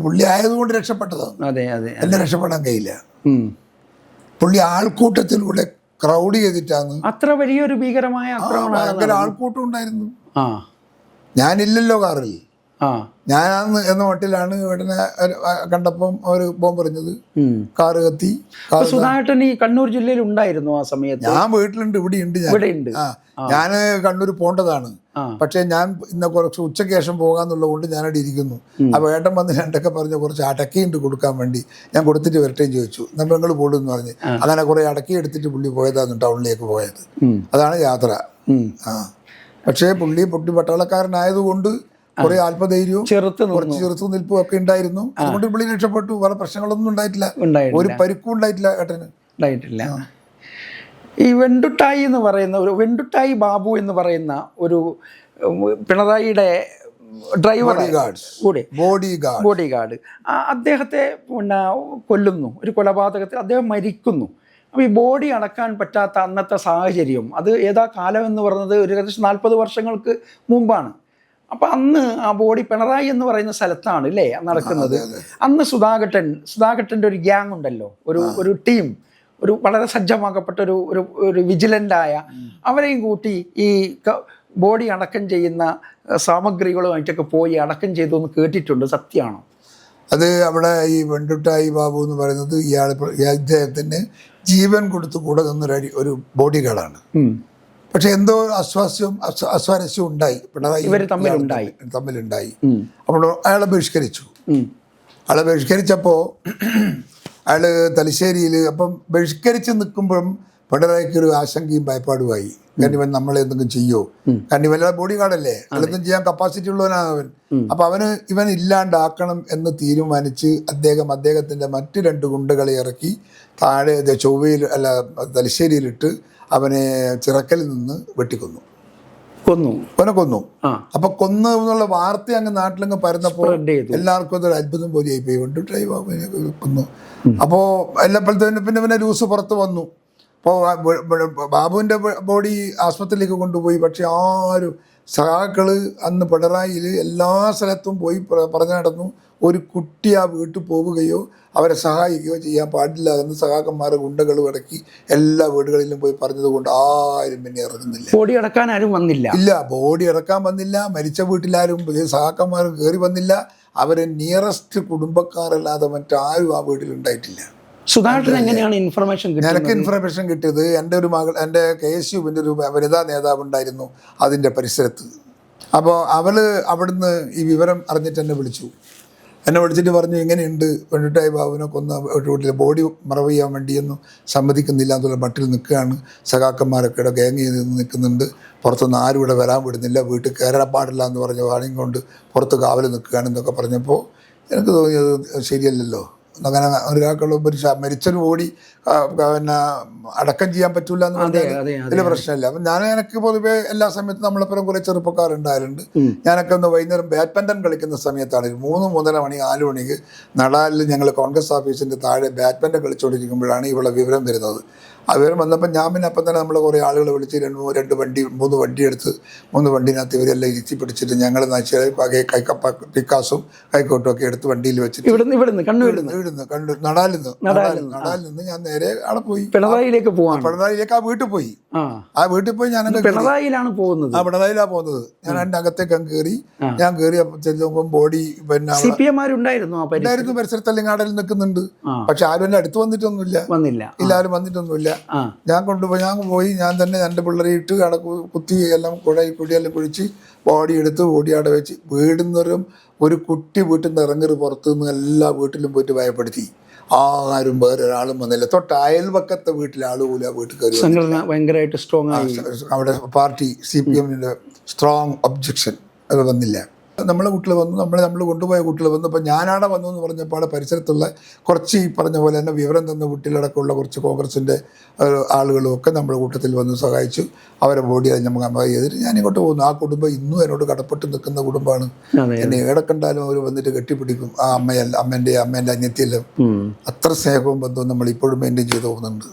പുള്ളി ആയതുകൊണ്ട് രക്ഷപ്പെട്ടതാണ് അതെ എന്നെ രക്ഷപ്പെടാൻ കഴിയില്ല. പുള്ളി ആൾക്കൂട്ടത്തിലൂടെ ക്രൗഡ് ചെയ്തിട്ടാണ്. അത്ര വലിയൊരു ഭീകരമായ ഭയങ്കര ആൾക്കൂട്ടം ഉണ്ടായിരുന്നു. ഞാനില്ലല്ലോ കാറിൽ. ഞാനാന്ന് എന്ന മട്ടിലാണ് ഉടനെ കണ്ടപ്പം ഒരു ബോംബ് എറിഞ്ഞത്. കാറ് കത്തി. സുധാകരൻ ഈ കണ്ണൂർ ജില്ലയിൽ ഉണ്ടായിരുന്നു ആ സമയത്ത്? ഞാൻ വീട്ടിലുണ്ട് ഇവിടെ ഉണ്ട്. ഞാൻ ഞാൻ കണ്ണൂർ പോണ്ടതാണ്. പക്ഷേ ഞാൻ ഇന്ന കുറച്ച് ഉച്ചയ്ക്ക് ശേഷം പോകാന്നുള്ളത് കൊണ്ട് ഞാനവിടെ ഇരിക്കുന്നു. അപ്പോൾ ഏട്ടൻ വന്ന് രണ്ടൊക്കെ പറഞ്ഞ് കുറച്ച് അടക്കിയുണ്ട് കൊടുക്കാൻ വേണ്ടി. ഞാൻ കൊടുത്തിട്ട് വരട്ടേം ചോദിച്ചു. നമ്മൾ നിങ്ങൾ പോടുമെന്ന് പറഞ്ഞ്. അങ്ങനെ കുറേ അടക്കി എടുത്തിട്ട് പുള്ളി പോയതാണ് ടൗണിലേക്ക് പോയത്. അതാണ് യാത്ര. ആ. പക്ഷേ പുള്ളി പൊട്ടി പട്ടാളക്കാരനായതുകൊണ്ട് കുറേ ആത്മധൈര്യവും കുറച്ച് ചെറുത്തു നിൽപ്പും ഒക്കെ ഉണ്ടായിരുന്നു. അതുകൊണ്ട് പുള്ളി രക്ഷപ്പെട്ടു. വേറെ പ്രശ്നങ്ങളൊന്നും ഉണ്ടായിട്ടില്ല. ഒരു പരിക്കും ഉണ്ടായിട്ടില്ല ഏട്ടന്. ഉണ്ടായിട്ടില്ല. ഈ വെണ്ടുട്ടായി എന്ന് പറയുന്ന ഒരു വെണ്ടുട്ടായി ബാബു എന്ന് പറയുന്ന ഒരു പിണറായിയുടെ ഡ്രൈവർ ബോഡിഗാർഡ് കൂടെ. ബോഡി ഗാർഡ് ബോഡി ഗാർഡ് അദ്ദേഹത്തെ പിന്നെ കൊല്ലുന്നു. ഒരു കൊലപാതകത്തിൽ അദ്ദേഹം മരിക്കുന്നു. അപ്പോൾ ഈ ബോഡി അടക്കാൻ പറ്റാത്ത അന്നത്തെ സാഹചര്യം അത് ഏതാ കാലം എന്ന് പറയുന്നത് ഒരു ഏകദേശം നാൽപ്പത് വർഷങ്ങൾക്ക് മുമ്പാണ്. അപ്പോൾ അന്ന് ആ ബോഡി പിണറായി എന്ന് പറയുന്ന സ്ഥലത്താണ് അല്ലേ നടക്കുന്നത്. അന്ന് സുധാകട്ടൻ സുധാകട്ടന്റെ ഒരു ഗ്യാങ് ഉണ്ടല്ലോ. ഒരു ഒരു ടീം ഒരു വളരെ സജ്ജമാക്കപ്പെട്ട ഒരു ഒരു ഒരു വിജിലന്റായ അവരെയും കൂട്ടി ഈ ബോഡി അടക്കം ചെയ്യുന്ന സാമഗ്രികളുമായിട്ടൊക്കെ പോയി അടക്കം ചെയ്തു എന്ന് കേട്ടിട്ടുണ്ട്. സത്യമാണോ? അത് അവിടെ ഈ വെണ്ടുട്ടായി ബാബു എന്ന് പറയുന്നത് ഇയാൾ ഇദ്ദേഹത്തിന് ജീവൻ കൊടുത്തു കൂടെ നിന്നൊരു ഒരു ബോഡി ഗാർഡാണ് പക്ഷെ എന്തോ അസ്വാസ്യവും അസ്വാരസ്യം അസ്വാരസ്യവും ഉണ്ടായി പിണറായി ഇവർ തമ്മിലുണ്ടായി. തമ്മിലുണ്ടായി. അപ്പോൾ അയാളെ ബഹിഷ്കരിച്ചു. അയാളെ ബഹിഷ്കരിച്ചപ്പോൾ അയാൾ തലശ്ശേരിയിൽ അപ്പം ബഹിഷ്കരിച്ച് നിൽക്കുമ്പോഴും പിണറായിക്ക് ഒരു ആശങ്കയും ഭയപ്പാടുമായി കാരണം ഇവൻ നമ്മളെ എന്തെങ്കിലും ചെയ്യോ? കാരണം ഇവൻ ബോഡി ഗാർഡല്ലേ അയാളെന്തും ചെയ്യാൻ കപ്പാസിറ്റി ഉള്ളവനാണ് അവൻ. അപ്പം അവന് ഇവൻ ഇല്ലാണ്ടാക്കണം എന്ന് തീരുമാനിച്ച് അദ്ദേഹം അദ്ദേഹത്തിന്റെ മറ്റു രണ്ട് ഗുണ്ടകളെ ഇറക്കി താഴെ ചൊവ്വയിൽ അല്ല തലശ്ശേരിയിലിട്ട് അവനെ ചിറക്കലിൽ നിന്ന് വെട്ടിക്കൊന്നു. കൊന്നു. അവനെ കൊന്നു. അപ്പൊ കൊന്നു എന്നുള്ള വാർത്ത അങ്ങ് നാട്ടിലങ്ങ് പരന്നപ്പോൾ എല്ലാവർക്കും അതൊരു അത്ഭുതം പോലെയായി ആയിപ്പോയി കൊണ്ട് ഡ്രൈവ് കൊന്നു. അപ്പോൾ എല്ലാപ്പോഴത്തേനും പിന്നെ പിന്നെ ലൂസ് പുറത്ത് വന്നു. അപ്പോൾ ബാബുവിന്റെ ബോഡി ആശുപത്രിയിലേക്ക് കൊണ്ടുപോയി. പക്ഷെ ആരും സഹാക്കൾ അന്ന് പിണറായിയിൽ എല്ലാ സ്ഥലത്തും പോയി പറഞ്ഞു നടന്നു. ഒരു കുട്ടി ആ വീട്ടിൽ പോവുകയോ അവരെ സഹായിക്കുകയോ ചെയ്യാൻ പാടില്ല എന്ന് സഹാക്കന്മാർ ഗുണ്ടകൾ അടക്കി എല്ലാ വീടുകളിലും പോയി പറഞ്ഞത് കൊണ്ട് ആരും പിന്നെ ഇറങ്ങുന്നില്ല. ബോഡി അടക്കാൻ ആരും വന്നില്ല. ഇല്ല ബോഡി ഇറക്കാൻ വന്നില്ല. മരിച്ച വീട്ടിലാരും സഹാക്കന്മാർ കയറി വന്നില്ല. അവരെ നിയറസ്റ്റ് കുടുംബക്കാരല്ലാതെ മറ്റാരും ആ വീട്ടിൽ ഉണ്ടായിട്ടില്ല. സുധാകരൻ എങ്ങനെയാണ് ഇൻഫർമേഷൻ എനിക്ക് ഇൻഫർമേഷൻ കിട്ടിയത്? എന്റെ ഒരു മകൾ എന്റെ കെ എസ് യുവിന്റെ ഒരു വനിതാ നേതാവ് ഉണ്ടായിരുന്നു അതിന്റെ പരിസരത്ത്. അപ്പോൾ അവൾ അവിടുന്ന് ഈ വിവരം അറിഞ്ഞിട്ട് എന്നെ വിളിച്ചു. എന്നെ വിളിച്ചിട്ട് പറഞ്ഞു ഇങ്ങനെയുണ്ട്. വെണ്ടിട്ടായി ബാബുവിനെ കൊന്ന വീട്ടിൽ ബോഡി മറവ് ചെയ്യാൻ വേണ്ടിയൊന്നും സമ്മതിക്കുന്നില്ല എന്നുള്ള മട്ടിൽ നിൽക്കുകയാണ്. സഖാക്കന്മാരൊക്കെ ഇവിടെ ഗാങ് ചെയ്ത് നിൽക്കുന്നുണ്ട്. പുറത്തുനിന്ന് ആരും ഇവിടെ വരാൻ വിടുന്നില്ല. വീട്ടിൽ കയറാൻ പാടില്ല എന്ന് പറഞ്ഞ വാണിയും കൊണ്ട് പുറത്ത് കാവൽ നിൽക്കുകയാണ് എന്നൊക്കെ പറഞ്ഞപ്പോൾ എനിക്ക് തോന്നിയത് ശരിയല്ലല്ലോ. അങ്ങനെ ഒരാൾക്കുള്ള ഒരു മരിച്ചൊരു ബോഡി പിന്നെ അടക്കം ചെയ്യാൻ പറ്റൂല എന്ന് പറഞ്ഞാൽ വലിയ പ്രശ്നമില്ല. അപ്പം ഞാൻ എനിക്ക് പൊതുവെ എല്ലാ സമയത്തും നമ്മളെപ്പുറം കുറേ ചെറുപ്പക്കാരുണ്ടായാലുണ്ട്. ഞാനൊക്കെ ഒന്ന് വൈകുന്നേരം ബാഡ്മിന്റൺ കളിക്കുന്ന സമയത്താണ് മൂന്ന് മൂന്നര മണി നാല് മണിക്ക് നടാലിൽ ഞങ്ങൾ കോൺഗ്രസ് ഓഫീസിന്റെ താഴെ ബാഡ്മിന്റൺ കളിച്ചുകൊണ്ടിരിക്കുമ്പോഴാണ് ഇവിടെ വിവരം വരുന്നത്. ആ വിവരം വന്നപ്പോൾ ഞാൻ പിന്നെ അപ്പം തന്നെ നമ്മൾ കുറേ ആളുകൾ വിളിച്ച് രണ്ട് രണ്ട് വണ്ടി മൂന്ന് വണ്ടി എടുത്ത് മൂന്ന് വണ്ടിനകത്ത് ഇവരെല്ലാം ഇരുത്തി പിടിച്ചിട്ട് ഞങ്ങൾ കൈക്കപ്പ പിക്കാസും കൈക്കോട്ടും ഒക്കെ എടുത്ത് വണ്ടിയിൽ വെച്ചിട്ട് ഇവിടുന്ന് ഇവിടുന്ന് കണ്ണൂരിൽ നിന്ന്? ഇവിടുന്ന് കണ്ടു നടാലിൽ നിന്ന് നടാലിൽ നിന്ന് ഞാൻ നേരെ അവിടെ പോയി. പിണറായിലേക്ക് പോവാണ്. പിണറായിലേക്ക് ആ വീട്ടിൽ പോയി. ആ. വീട്ടിൽ പോയി ഞാൻ പിണറായിലാണ് പോകുന്നത്. ആ പിണറായിലാണ് പോകുന്നത്. ഞാൻ എന്റെ അകത്തേക്ക് അങ്ങ് കയറി. ഞാൻ കയറി ചെല്ലുമ്പോൾ ബോഡി പിന്നെ സി അവിടെ പി എമാരുണ്ടായിരുന്നു ആ പരിസരം ഉണ്ടായിരുന്നു നിൽക്കുന്നുണ്ട് പക്ഷെ ആരും എന്റെ അടുത്ത് വന്നിട്ടൊന്നുമില്ല. വന്നില്ല. ഇല്ല ആരും വന്നിട്ടൊന്നുമില്ല. ഞാൻ കൊണ്ടുപോയി ഞാൻ പോയി ഞാൻ തന്നെ എന്റെ പിള്ളേരെ ഇട്ട് അവിടെ കു- കുത്തി എല്ലാം കുഴ കുടിയെല്ലാം കുഴിച്ച് ബോഡി എടുത്ത് ബോഡി അവിടെ വെച്ച് വീടുന്നവരും ഒരു കുട്ടി വീട്ടിൽ നിന്ന് ഇറങ്ങി പുറത്തു നിന്ന് എല്ലാ വീട്ടിലും പോയിട്ട് ഭയപ്പെടുത്തി. ആരും വേറെ ഒരാളും വന്നില്ല. തൊട്ട് അയൽവക്കത്തെ വീട്ടിലെ ആൾ പോലും ആ വീട്ടിൽ കയറി സംഘടന ഭയങ്കരമായിട്ട് സ്ട്രോങ് അവിടെ പാർട്ടി സി പി എമ്മിന്റെ സ്ട്രോങ് ഒബ്ജക്ഷൻ അത് വന്നില്ല. നമ്മളെ കുട്ടികൾ വന്നു നമ്മളെ നമ്മൾ കൊണ്ടുപോയ കുട്ടികൾ വന്നു. അപ്പോൾ ഞാനാടെ വന്നു എന്ന് പറഞ്ഞപ്പോൾ പരിസരത്തുള്ള കുറച്ച് ഈ പറഞ്ഞ പോലെ തന്നെ വിവരം തന്ന കുട്ടികളടക്കമുള്ള കുറച്ച് കോൺഗ്രസിന്റെ ആളുകളും ഒക്കെ നമ്മുടെ കൂട്ടത്തിൽ വന്ന് സഹായിച്ചു. അവരെ ബോഡി അത് നമുക്ക് അമ്മ ചെയ്തിട്ട് ഞാൻ ഇങ്ങോട്ട് പോകുന്നു. ആ കുടുംബം ഇന്നും എന്നോട് കടപ്പെട്ട് നിൽക്കുന്ന കുടുംബമാണ്. എന്നെ എവിടെ കണ്ടാലും അവർ വന്നിട്ട് കെട്ടിപ്പിടിക്കും. ആ അമ്മയല്ല അമ്മേന്റെ അമ്മേന്റെ അന്യത്തിയെല്ലാം. അത്ര സ്നേഹവും ബന്ധവും നമ്മൾ ഇപ്പോഴും മെയിന്റെയിൻ ചെയ്തു പോകുന്നുണ്ട്.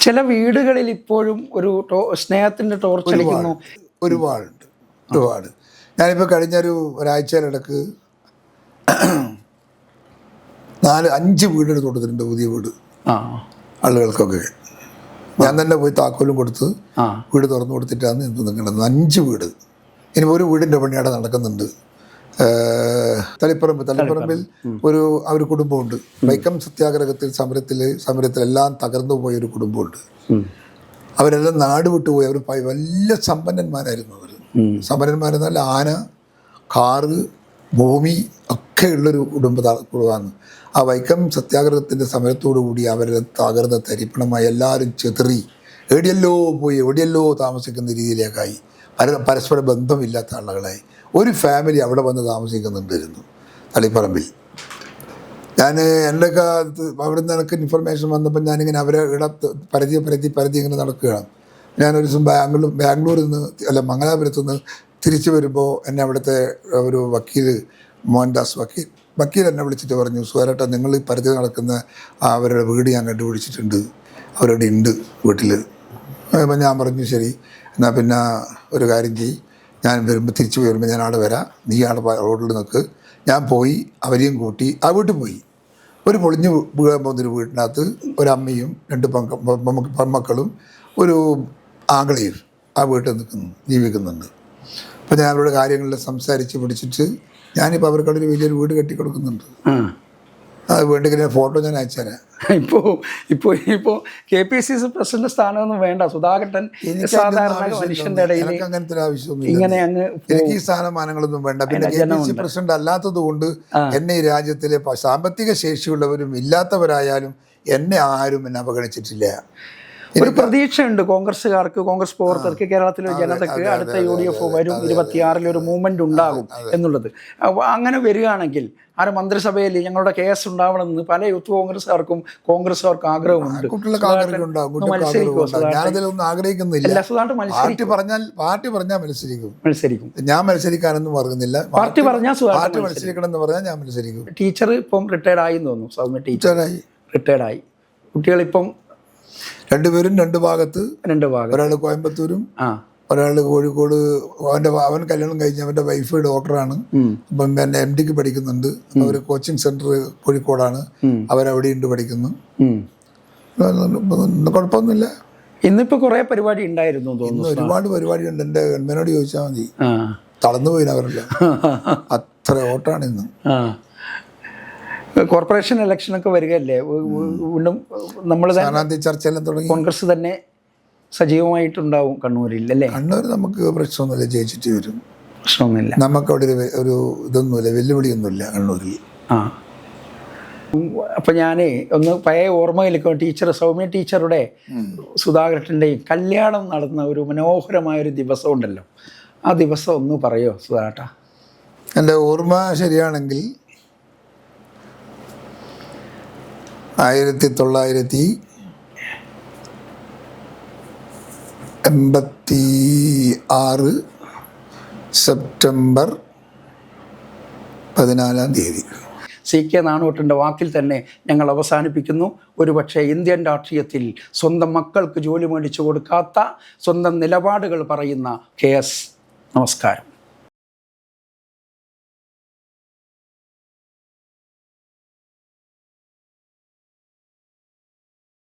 ചില വീടുകളിൽ ഇപ്പോഴും ഒരു സ്നേഹത്തിന്റെ ടോർച്ച് അടിക്കുന്നു. ഒരുപാടുണ്ട്. ഒരുപാട്. ഞാനിപ്പോൾ കഴിഞ്ഞൊരു ഒരാഴ്ചയിലിടക്ക് നാല് അഞ്ച് വീടെടുത്ത് കൊടുത്തിട്ടുണ്ട് പുതിയ വീട്. ആളുകൾക്കൊക്കെ. ഞാൻ തന്നെ പോയി താക്കോലും കൊടുത്ത് വീട് തുറന്നു കൊടുത്തിട്ടാണ് എന്ത് നിൽക്കുന്നത്. അഞ്ച് വീട്. ഇനി ഒരു വീടിന്റെ പണിയാടെ നടക്കുന്നുണ്ട്. തളിപ്പറമ്പ്. തളിപ്പറമ്പിൽ ഒരു ആ ഒരു കുടുംബമുണ്ട്. വൈക്കം സത്യാഗ്രഹത്തിൽ സമരത്തിൽ സമരത്തിലെല്ലാം തകർന്നു പോയ ഒരു കുടുംബമുണ്ട് അവരെല്ലാം നാട് വിട്ടുപോയി. അവർ വലിയ സമ്പന്നന്മാരായിരുന്നു അവർ. സമ്പന്നന്മാരെന്നാൽ ആന കാറ് ഭൂമി ഒക്കെ ഉള്ളൊരു കുടുംബ കുടുംബമാണ്. ആ വൈക്കം സത്യാഗ്രഹത്തിന്റെ സമരത്തോടു കൂടി തകർന്ന തരിപ്പണമായി എല്ലാവരും ചെതറി എവിടെയല്ലോ പോയി എവിടെയല്ലോ താമസിക്കുന്ന രീതിയിലേക്കായി. പര പരസ്പര ബന്ധമില്ലാത്ത ആളുകളായി. ഒരു ഫാമിലി അവിടെ വന്ന് താമസിക്കുന്നുണ്ടായിരുന്നു തളിപ്പറമ്പിൽ. ഞാൻ എന്റെ അവിടെ നിന്ന് എനിക്ക് ഇൻഫർമേഷൻ വന്നപ്പോൾ ഞാനിങ്ങനെ അവരെ ഇട പരതി പരതി പരതി ഇങ്ങനെ നടക്കുകയാണ്. ഞാനൊരു ദിവസം ബാംഗ്ലൂർ ബാംഗ്ലൂരിൽ നിന്ന് അല്ല മംഗലാപുരത്ത് നിന്ന് തിരിച്ചു വരുമ്പോൾ എന്നെ അവിടുത്തെ ഒരു വക്കീൽ മോഹൻദാസ് വക്കീൽ വക്കീൽ എന്നെ വിളിച്ചിട്ട് പറഞ്ഞു സുഹരട്ട നിങ്ങൾ ഈ പരിധി നടക്കുന്ന അവരുടെ വീട് ഞാൻ കണ്ടുപിടിച്ചിട്ടുണ്ട്. അവരുടെ ഉണ്ട് വീട്ടിൽ അപ്പം ഞാൻ പറഞ്ഞു ശരി എന്നാൽ പിന്നെ ഒരു കാര്യം ചെയ്യ്. ഞാൻ വരുമ്പോൾ തിരിച്ചു വരുമ്പോൾ ഞാൻ അവിടെ വരാം. നീ അവിടെ റോഡിൽ നിൽക്ക് ഞാൻ പോയി അവരെയും കൂട്ടി ആ വീട്ടിൽ പോയി. ഒരു പൊളിഞ്ഞ് വീഴാൻ പോകുന്നൊരു വീട്ടിനകത്ത് ഒരമ്മയും രണ്ട് പങ്ക മക്കളും ഒരു ആംഗളയും ആ വീട്ടിൽ നിൽക്കുന്നു ജീവിക്കുന്നുണ്ട്. അപ്പോൾ ഞാൻ അവരുടെ കാര്യങ്ങളിൽ സംസാരിച്ച് പിടിച്ചിട്ട് ഞാനിപ്പോൾ അവർക്ക് അവിടെ വലിയൊരു വീട് കെട്ടി കൊടുക്കുന്നുണ്ട് അത് വേണ്ടെങ്കിൽ ഫോട്ടോ ഞാൻ അയച്ചുതരാം. ഇപ്പോൾ ഇപ്പോൾ ഇപ്പോൾ K P C C president സ്ഥാനമൊന്നും വേണ്ട. സുധാകരൻ സാധാരണ മനുഷ്യന്റെ ഇടയിൽ എനിക്ക് അങ്ങനത്തെ ഒരു ആവശ്യമൊന്നും ഇങ്ങനെ അങ്ങ് എനിക്ക് ഈ സ്ഥാനമാനങ്ങളൊന്നും വേണ്ട. പിന്നെ കെ പി സി പ്രസിഡന്റ് അല്ലാത്തത് കൊണ്ട് എന്നെ ഈ രാജ്യത്തിലെ സാമ്പത്തിക ശേഷിയുള്ളവരും ഇല്ലാത്തവരായാലും എന്നെ ആരും എന്നെ അവഗണിച്ചിട്ടില്ല. ഒരു പ്രതീക്ഷയുണ്ട് കോൺഗ്രസ്സുകാർക്ക് കോൺഗ്രസ് പ്രവർത്തകർക്ക് കേരളത്തിലെ ജനതയ്ക്ക് അടുത്ത യു ഡി എഫ് വരും ഇരുപത്തിയാറിൽ ഒരു മൂവ്മെന്റ് ഉണ്ടാകും എന്നുള്ളത്. അങ്ങനെ വരികയാണെങ്കിൽ ആരും മന്ത്രിസഭയിൽ ഞങ്ങളുടെ കേസ് ഉണ്ടാവണമെന്ന് പല യൂത്ത് കോൺഗ്രസ്സുകാർക്കും കോൺഗ്രസ്സുകാർക്കും ആഗ്രഹമുണ്ട്. ഞാനതിലൊന്നും ആഗ്രഹിക്കുന്നില്ല. പാർട്ടി പറഞ്ഞാൽ പാർട്ടി പറഞ്ഞാൽ മത്സരിക്കും. മത്സരിക്കും. ഞാൻ മത്സരിക്കാനൊന്നും പറയുന്നില്ല പാർട്ടി പറഞ്ഞാൽ പാർട്ടി മത്സരിക്കണം എന്ന് പറഞ്ഞാൽ ഞാൻ മത്സരിക്കും. ടീച്ചർ ഇപ്പം റിട്ടയർഡ് ആയി എന്ന് തോന്നുന്നു സൗമ്യ ടീച്ചർ. ടീച്ചറായി റിട്ടയർഡ് ആയി. കുട്ടികളിപ്പം രണ്ടുപേരും രണ്ട് ഭാഗത്ത്. രണ്ട് ഭാഗം ഒരാൾ കോയമ്പത്തൂരും ആ. ഒരാൾ കോഴിക്കോട് അവന്റെ അവൻ കല്യാണം കഴിഞ്ഞ് അവന്റെ വൈഫ് ഡോക്ടറാണ്. അപ്പം പിന്നെ എം ഡിക്ക് പഠിക്കുന്നുണ്ട്. അവർ കോച്ചിങ് സെന്റർ കോഴിക്കോടാണ്. അവരവിടെ ഉണ്ട് പഠിക്കുന്നു. കുഴപ്പമൊന്നുമില്ല ഇന്നിപ്പോ കുറെ പരിപാടി ഉണ്ടായിരുന്നു ഇന്ന് ഒരുപാട് പരിപാടി ഉണ്ട്. എന്റെ ഗവൺമെന്റിനോട് ചോദിച്ചാൽ മതി. തളർന്നു പോയിന് അവരല്ല. അത്ര ഓട്ടാണ് ഇന്ന്. കോർപ്പറേഷൻ ഇലക്ഷനൊക്കെ വരികയല്ലേ? വീണ്ടും നമ്മൾ ചർച്ചയെല്ലാം തുടങ്ങി. കോൺഗ്രസ് തന്നെ സജീവമായിട്ടുണ്ടാവും കണ്ണൂരിൽ അല്ലേ കണ്ണൂർ നമുക്ക് പ്രശ്നമൊന്നുമില്ല ജയിച്ചിട്ട് വരും. പ്രശ്നമൊന്നുമില്ല. നമുക്കവിടെ ഒരു ഒരു ഇതൊന്നുമില്ല വെല്ലുവിളിയൊന്നുമില്ല കണ്ണൂരിൽ. ആ. അപ്പം ഞാൻ ഒന്ന് പഴയ ഓർമ്മയിലേക്ക് ടീച്ചർ സൗമ്യ ടീച്ചറുടെ സുധാകരട്ടന്റെയും കല്യാണം നടന്ന ഒരു മനോഹരമായ ഒരു ദിവസം ഉണ്ടല്ലോ ആ ദിവസം ഒന്ന് പറയോ സുധാകട്ട എന്റെ ഓർമ്മ ശരിയാണെങ്കിൽ ആയിരത്തി തൊള്ളായിരത്തി എൺപത്തി ആറ് സെപ്റ്റംബർ പതിനാലാം തീയതി. സി കെ നാണോട്ടിന്റെ വാക്കിൽ തന്നെ ഞങ്ങൾ അവസാനിപ്പിക്കുന്നു. ഒരുപക്ഷെ ഇന്ത്യൻ രാഷ്ട്രീയത്തിൽ സ്വന്തം മക്കൾക്ക് ജോലി മേടിച്ചു കൊടുക്കാത്ത സ്വന്തം നിലപാടുകൾ പറയുന്ന കെ എസ്. നമസ്കാരം.